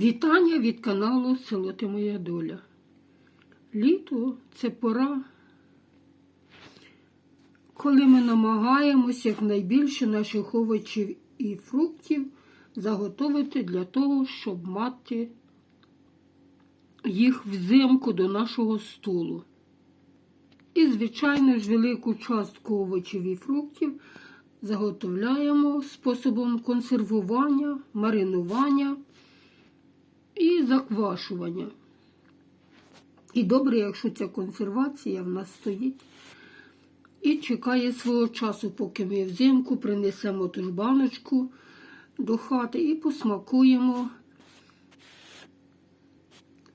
Вітання від каналу Село Ти Моя Доля. Літо це пора, коли ми намагаємося якнайбільше наших овочів і фруктів заготовити для того, щоб мати їх взимку до нашого столу. І, звичайно ж, велику частку овочів і фруктів заготовляємо способом консервування, маринування і заквашування. І добре, якщо ця консервація в нас стоїть і чекає свого часу, поки ми взимку принесемо ту ж баночку до хати і посмакуємо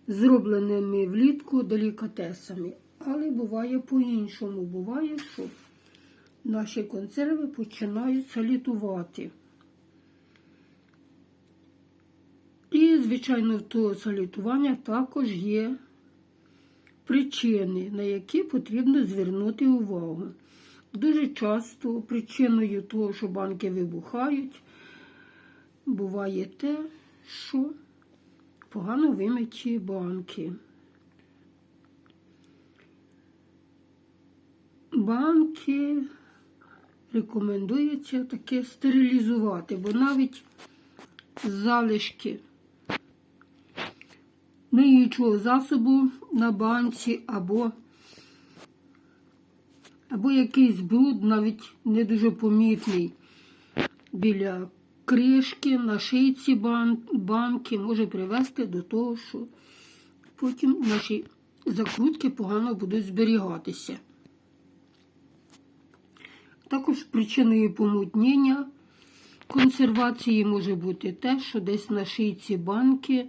зробленими влітку делікатесами. Але буває по-іншому. Буває, що наші консерви починають салітувати. І, звичайно, того салютування також є причини, на які потрібно звернути увагу. Дуже часто причиною того, що банки вибухають, буває те, що погано вимиті банки. Банки рекомендується таке стерилізувати, бо навіть залишки миючого засобу на банці або або якийсь бруд, навіть не дуже помітний біля кришки, на шийці бан, банки може привести до того, що потім наші закрутки погано будуть зберігатися. Також причиною помутнення консервації може бути те, що десь на шийці банки,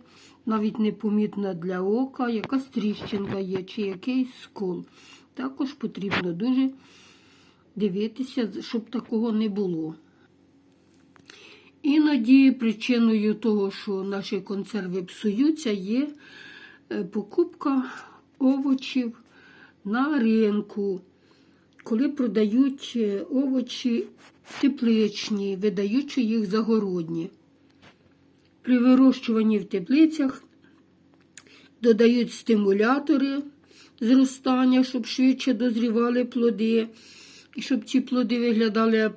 навіть непомітна для ока, якась тріщинка є чи якийсь скол. Також потрібно дуже дивитися, щоб такого не було. Іноді причиною того, що наші консерви псуються, є е, покупка овочів на ринку коли продають е, овочі тепличні, видаючи їх загородні. При вирощуванні в теплицях додають стимулятори зростання, щоб швидше дозрівали плоди, щоб ці плоди виглядали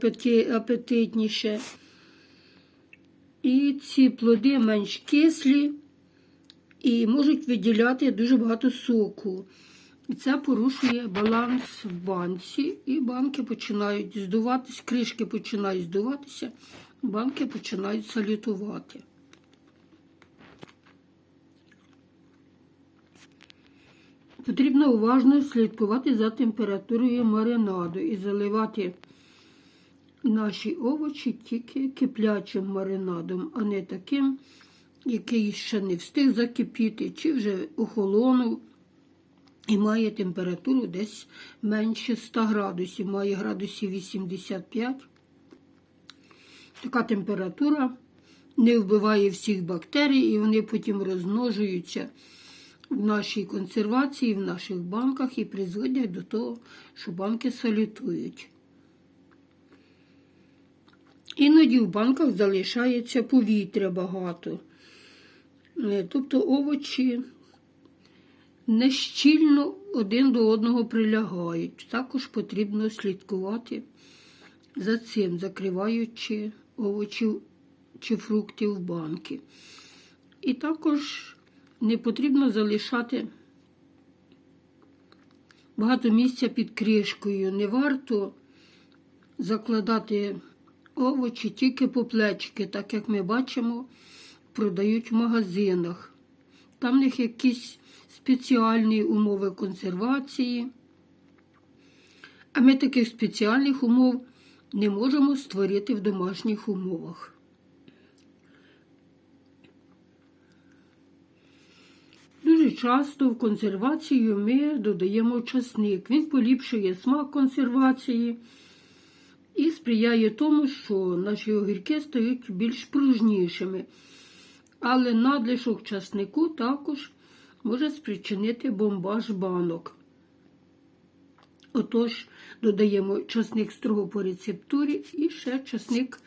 апетитніше. І ці плоди менш кислі і можуть виділяти дуже багато соку. І це порушує баланс в банці, і банки починають здуватися, кришки починають здуватися, банки починають салютувати. Потрібно уважно слідкувати за температурою маринаду і заливати наші овочі тільки киплячим маринадом, а не таким, який ще не встиг закипіти, чи вже охолонув і має температуру десь менше 100 градусів, має градусів 85. Така температура не вбиває всіх бактерій, і вони потім розмножуються в нашій консервації, в наших банках і призводять до того, що банки салютують. Іноді в банках залишається повітря багато. Е, тобто овочі нещільно один до одного прилягають. Також потрібно слідкувати за цим, закриваючи овочі чи фрукти в банки. І також не потрібно залишати багато місця під кришкою. Не варто закладати овочі тільки по плечики, так як ми бачимо, продають в магазинах. Там в них якісь спеціальні умови консервації. А ми таких спеціальних умов не можемо створити в домашніх умовах. Дуже часто в консервацію ми додаємо часник. Він поліпшує смак консервації і сприяє тому, що наші огірки стають більш пружнішими. Але надлишок часнику також може спричинити бомбаж банок. Отож, додаємо часник строго по рецептурі і ще часник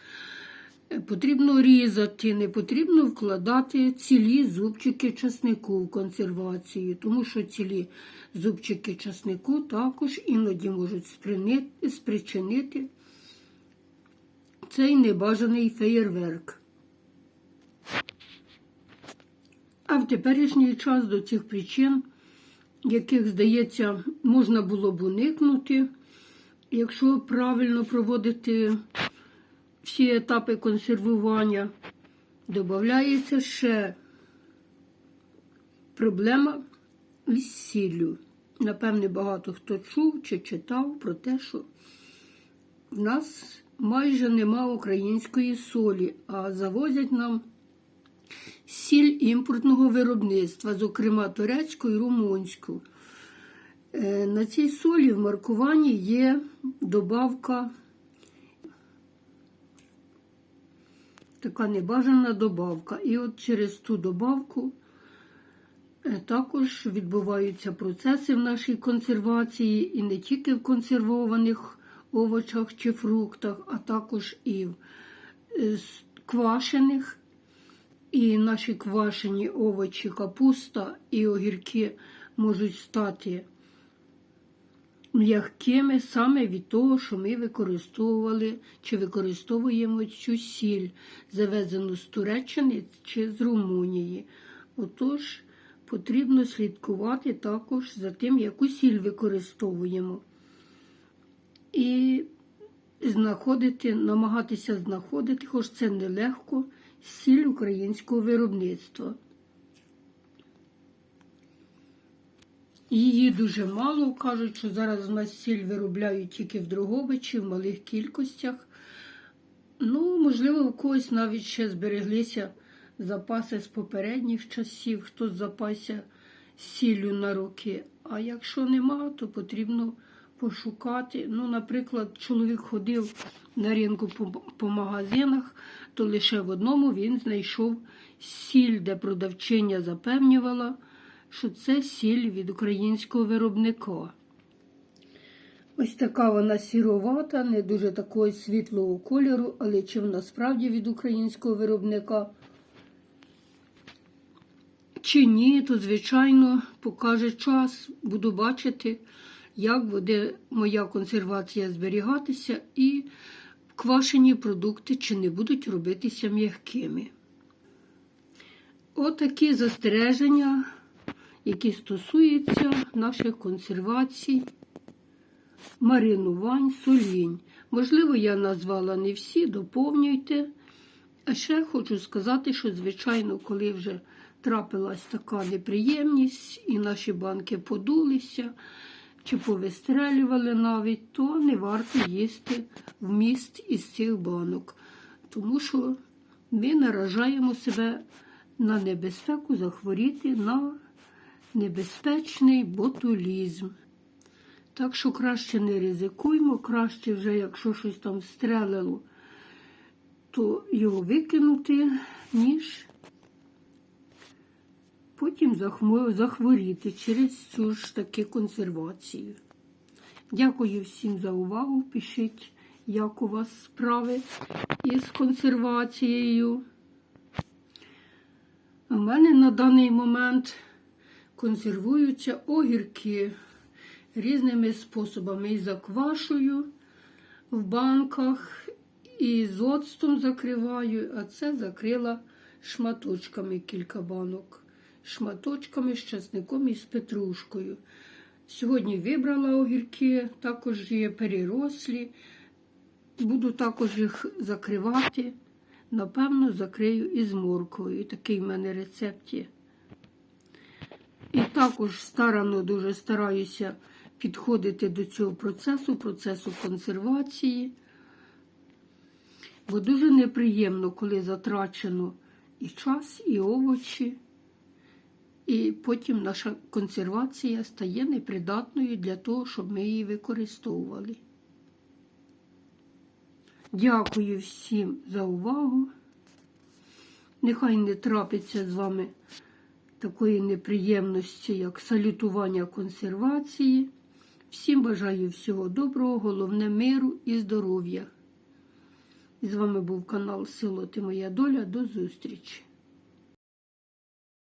Потрібно різати, не потрібно вкладати цілі зубчики часнику в консервацію, тому що цілі зубчики часнику також іноді можуть спричинити цей небажаний феєрверк. А в теперішній час до цих причин, яких, здається, можна було б уникнути, якщо правильно проводити всі етапи консервування, додається ще проблема із сіллю. Напевне, багато хто чув чи читав про те, що в нас майже нема української солі, а завозять нам сіль імпортного виробництва, зокрема турецьку і румунську. Е, На цій солі в маркуванні є добавка, така небажана добавка. І от через ту добавку е, також відбуваються процеси в нашій консервації, і не тільки в консервованих овочах чи фруктах, а також і в е, квашених. І наші квашені овочі, капуста і огірки можуть стати м'якими саме від того, що ми використовували чи використовуємо цю сіль, завезену з Туреччини чи з Румунії. Отож, потрібно слідкувати також за тим, яку сіль використовуємо. І знаходити, намагатися знаходити, хоч це нелегко, сіль українського виробництва. Її дуже мало. Кажуть, що зараз у нас сіль виробляють тільки в Дрогобичі, в малих кількостях. Ну, можливо, у когось навіть ще збереглися запаси з попередніх часів, хтось запасся сіллю на роки. А якщо нема, то потрібно пошукати. Ну, наприклад, чоловік ходив на ринку по, по магазинах, то лише в одному він знайшов сіль, де продавчиня запевнювала, що це сіль від українського виробника. Ось така вона сіровата, не дуже такого світлого кольору, але чи вона справді від українського виробника? Чи ні, то, звичайно, покаже час, буду бачити, як буде моя консервація зберігатися і квашені продукти чи не будуть робитися м'якими. Отакі застереження, які стосуються наших консервацій, маринувань, солінь. Можливо, я назвала не всі, доповнюйте. А ще хочу сказати, що, звичайно, коли вже трапилась така неприємність, і наші банки подулися чи повистрелювали навіть, то не варто їсти вміст із цих банок, тому що ми наражаємо себе на небезпеку захворіти на небезпечний ботулізм. Так що краще не ризикуємо, краще вже, якщо щось там стрелило, то його викинути, ніж потім захворіти через цю ж таки консервацію. Дякую всім за увагу. Пишіть, як у вас справи із консервацією. У мене на даний момент консервуються огірки різними способами. І заквашую в банках, і з оцтом закриваю, а це закрила шматочками кілька банок. Шматочками з часником і з петрушкою. Сьогодні вибрала огірки, також є перерослі. Буду також їх закривати. Напевно, закрию із морквою. Такий в мене рецепт є. І також старано дуже стараюся підходити до цього процесу, процесу консервації. Бо дуже неприємно, коли затрачено і час, і овочі, і потім наша консервація стає непридатною для того, щоб ми її використовували. Дякую всім за увагу. Нехай не трапиться з вами такої неприємності, як салютування консервації. Всім бажаю всього доброго, головне миру і здоров'я. З вами був канал Село Ти Моя Доля. До зустрічі!